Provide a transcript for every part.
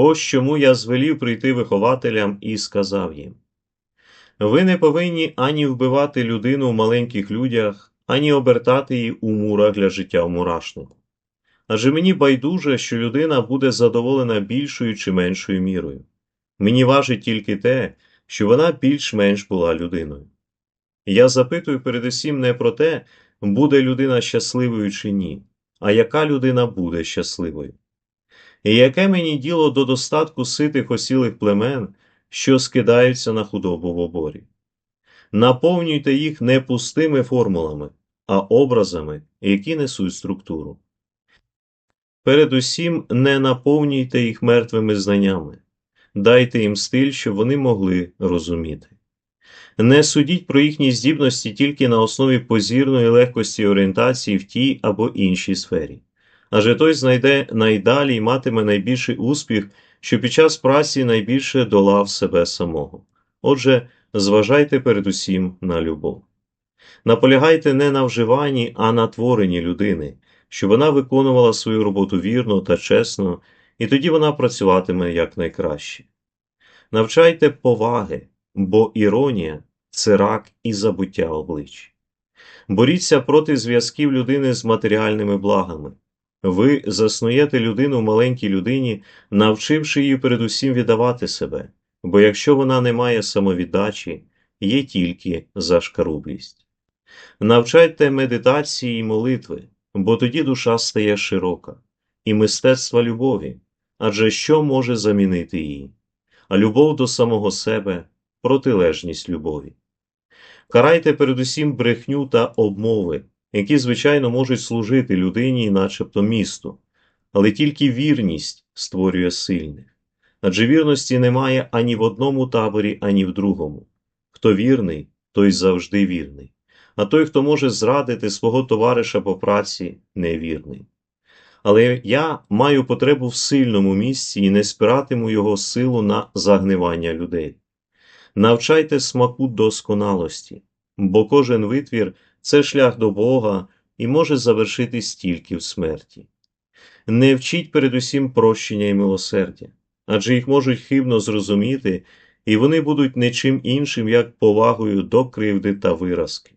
Ось чому я звелів прийти вихователям і сказав їм: ви не повинні ані вбивати людину в маленьких людях, ані обертати її у мурах для життя в мурашнику. Адже мені байдуже, що людина буде задоволена більшою чи меншою мірою. Мені важить тільки те, що вона більш-менш була людиною. Я запитую передусім не про те, буде людина щасливою чи ні, а яка людина буде щасливою. І яке мені діло до достатку ситих осілих племен, що скидаються на худобу в оборі? Наповнюйте їх не пустими формулами, а образами, які несуть структуру. Передусім не наповнюйте їх мертвими знаннями, дайте їм стиль, щоб вони могли розуміти. Не судіть про їхні здібності тільки на основі позірної легкості орієнтації в тій або іншій сфері, адже той знайде найдалі і матиме найбільший успіх, що під час праці найбільше долав себе самого. Отже, зважайте передусім на любов. Наполягайте не на вживанні, а на творенні людини, щоб вона виконувала свою роботу вірно та чесно, і тоді вона працюватиме якнайкраще. Навчайте поваги, бо іронія це рак і забуття облич. Боріться проти зв'язків людини з матеріальними благами. Ви заснуєте людину маленькій людині, навчивши її передусім віддавати себе, бо якщо вона не має самовіддачі, є тільки зашкарублість. Навчайте медитації і молитви, бо тоді душа стає широка, і мистецтва любові, адже що може замінити її? А любов до самого себе протилежність любові. Карайте передусім брехню та обмови, які, звичайно, можуть служити людині, начебто місту, але тільки вірність створює сильних. Адже вірності немає ані в одному таборі, ані в другому. Хто вірний, той завжди вірний, а той, хто може зрадити свого товариша по праці, невірний. Але я маю потребу в сильному місці і не спиратиму його силу на загнивання людей. Навчайте смаку досконалості, бо кожен витвір це шлях до Бога і може завершитись тільки в смерті. Не вчіть передусім прощення і милосердя, адже їх можуть хибно зрозуміти, і вони будуть нічим іншим, як повагою до кривди та виразки.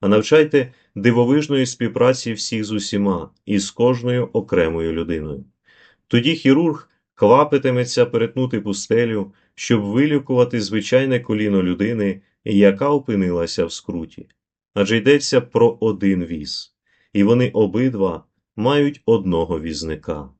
А навчайте дивовижної співпраці всіх з усіма і з кожною окремою людиною. Тоді хірург квапитиметься перетнути пустелю, щоб вилікувати звичайне коліно людини, яка опинилася в скруті. Адже йдеться про один віз, і вони обидва мають одного візника.